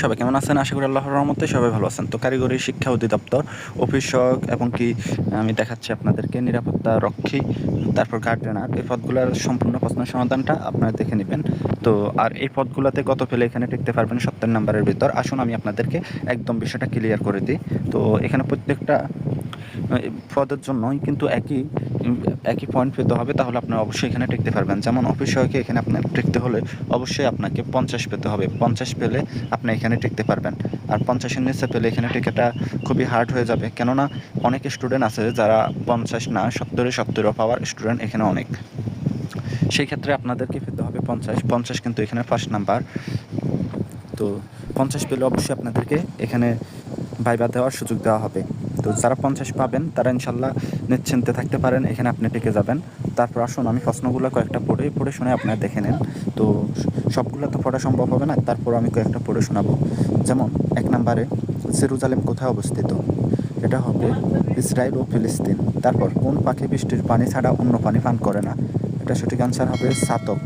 সবাই কেমন আছেন? আশা করি আল্লাহর রহমতে সবাই ভালো আছেন। তো কারিগরি শিক্ষা অধিদপ্তর, অফিস সহায়ক এবং কি, আমি দেখাচ্ছি আপনাদেরকে নিরাপত্তা রক্ষী, তারপর গার্ডেনার এই পদগুলোর সম্পূর্ণ প্রশ্ন সমাধানটা আপনারা দেখে নেবেন। তো আর এই পদগুলোতে কত ফেলে এখানে টিকতে পারবেন সত্তর নাম্বারের ভিতর? আসুন আমি আপনাদেরকে একদম বিষয়টা ক্লিয়ার করে দিই। তো এখানে প্রত্যেকটা পদের জন্যই কিন্তু একই একই পয়েন্ট পেতে হবে, তাহলে আপনি অবশ্যই এখানে টিকতে পারবেন। যেমন অফিস সহায়কে এখানে আপনার টিকতে হলে অবশ্যই আপনাকে পঞ্চাশ পেতে হবে। পঞ্চাশ পেলে আপনি এখানে টিকতে পারবেন। আর পঞ্চাশের নিচে পেলে এখানে টিকাটা খুবই হার্ড হয়ে যাবে। কেননা অনেক স্টুডেন্ট আছে যারা পঞ্চাশ না, সত্তরে সত্তরও পাওয়ার স্টুডেন্ট এখানে অনেক। সেই ক্ষেত্রে আপনাদেরকে পেতে হবে পঞ্চাশ। পঞ্চাশ কিন্তু এখানে ফার্স্ট নাম্বার তো পঞ্চাশ পেলে অবশ্যই আপনাদেরকে এখানে ভাইবা দেওয়ার সুযোগ দেওয়া হবে। তো যারা পঞ্চাশ পাবেন, তারা ইনশাল্লাহ নিশ্চিন্তে থাকতে পারেন, এখানে আপনি টিকে যাবেন। তারপর আসুন, আমি প্রশ্নগুলো কয়েকটা পড়ে পড়ে শুনে আপনারা দেখে নেন। তো সবগুলো তো পড়া সম্ভব হবে না, তারপর আমি কয়েকটা পড়ে শোনাবো। যেমন, এক নম্বরে, জেরুজালেম কোথায় অবস্থিত? এটা হবে ইসরায়েল ও ফিলিস্তিন। তারপর, কোন পাখি বৃষ্টির পানি ছাড়া অন্য পানি পান করে না? এটা সঠিক অ্যান্সার হবে সাতক।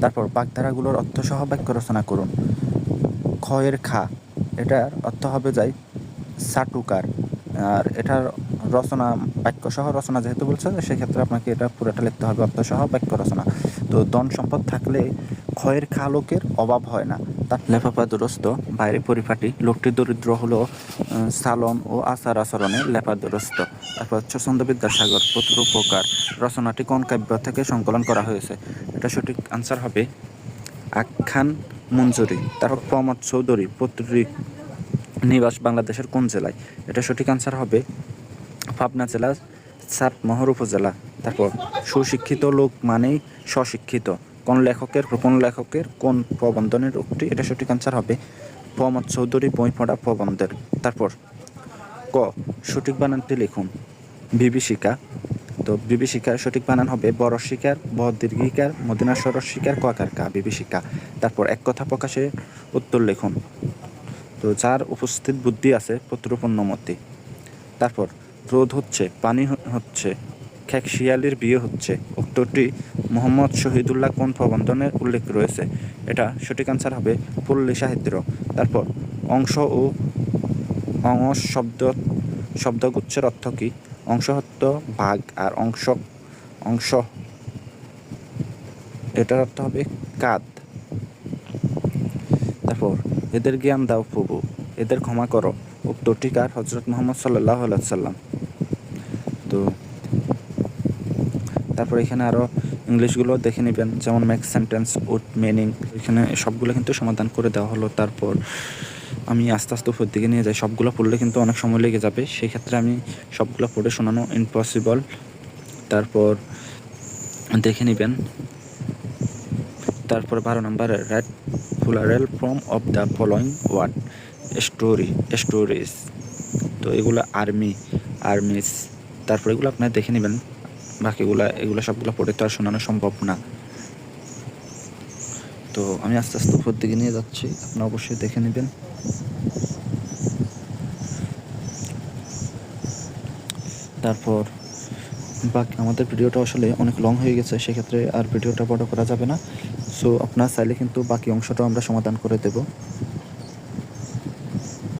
তারপর, বাগধারাগুলোর অর্থসহ বাক্য রচনা করুন। ক্ষয়ের খা, এটার অর্থ হবে যাই সাটুকার। আর এটার রচনা, বাক্যসহ রচনা যেহেতু বলছে, সেক্ষেত্রে আপনাকে এটা পুরোটা লিখতে হবে অর্থসহ বাক্য রচনা। তো ধন সম্পদ থাকলে ক্ষয়ের খা লোকের অভাব হয় না। তার লেফাফা দুরস্ত বাইরে পরিপাটি, লোকটি দরিদ্র হলো সালন ও আচার আচরণে লেপা দুরস্ত তারপর হচ্ছে বিদ্যাসাগর পুত্র উপকার। রচনাটি কোন কাব্য থেকে সংকলন করা হয়েছে? এটা সঠিক আনসার হবে আখ্যান মঞ্জুরি। তারপর প্রমদ চৌধুরী, পত্রিক নিবাস বাংলাদেশের কোন জেলায়? এটা সঠিক আনসার হবে পাবনা জেলা চাটমোহর উপজেলা। তারপর, সুশিক্ষিত লোক মানেই স্বশিক্ষিত। কোন লেখকের কোন লেখকের, কোন প্রবন্ধনের উক্তি? এটা সঠিক আনসার হবে প্রমোদ চৌধুরী বই পড়া প্রবন্ধের। তারপর, ক, সঠিক বানানটি লিখুন। বিভীষিকা। তো বিভীষিকার সঠিক বানান হবে বড় শিকার ব দীর্ঘিকার মদিনা সরস শিকার কার কা, বিভীষিকা। তারপর, এক কথা প্রকাশে উত্তর লিখুন। তো যার উপস্থিত বুদ্ধি আছে পুত্রপূর্ণমতি তারপর রোদ হচ্ছে, পানি হচ্ছে খেক শিয়ালির বিয়ে হচ্ছে। উত্তরটি মোহাম্মদ শহীদুল্লাহ কোন প্রবন্ধনের উল্লেখ রয়েছে? এটা সঠিক আনসার হবে পল্লী সাহিত্য। তারপর অংশ ও অংশ শব্দ, শব্দগুচ্ছের অর্থ কী? অংশ হত্য ভাগ আর অংশ অংশ, এটার অর্থ হবে কাদ তারপর, এদের জ্ঞান দাও প্রভু, এদের ক্ষমা করো। উক্তটি কার হজরত মোহাম্মদ সাল্লাহ সাল্লাম তো, তারপর এখানে আরও ইংলিশগুলো দেখে নেবেন, যেমন ম্যাক্স সেন্টেন্স উড মিনিং এখানে সবগুলো কিন্তু সমাধান করে দেওয়া হলো। তারপর, আমি আস্তে আস্তে উপর দিকে নিয়ে যাই। সবগুলো পড়লে কিন্তু অনেক সময় লেগে যাবে। সেই ক্ষেত্রে আমি সবগুলো পড়ে শোনানো ইম্পসিবল তারপর, দেখে নেবেন। তারপর বারো নম্বরে write plural form of the following word story stories তো এগুলো আর্মি আর্মিস তারপর এগুলো আপনারা দেখে নেবেন। বাকিগুলো, এগুলো সবগুলো পড়ে তো আর শোনানো সম্ভব না। তো আমি আস্তে আস্তে উপর দিকে নিয়ে যাচ্ছি। আপনারা অবশ্যই দেখে নেবেন। তারপর বাকি, আমাদের ভিডিওটা আসলে অনেক লং হয়ে গেছে, সেক্ষেত্রে আর ভিডিওটা বড় করা যাবে না। সো আপনার চাইলে কিন্তু বাকি অংশটাও আমরা সমাধান করে দেব।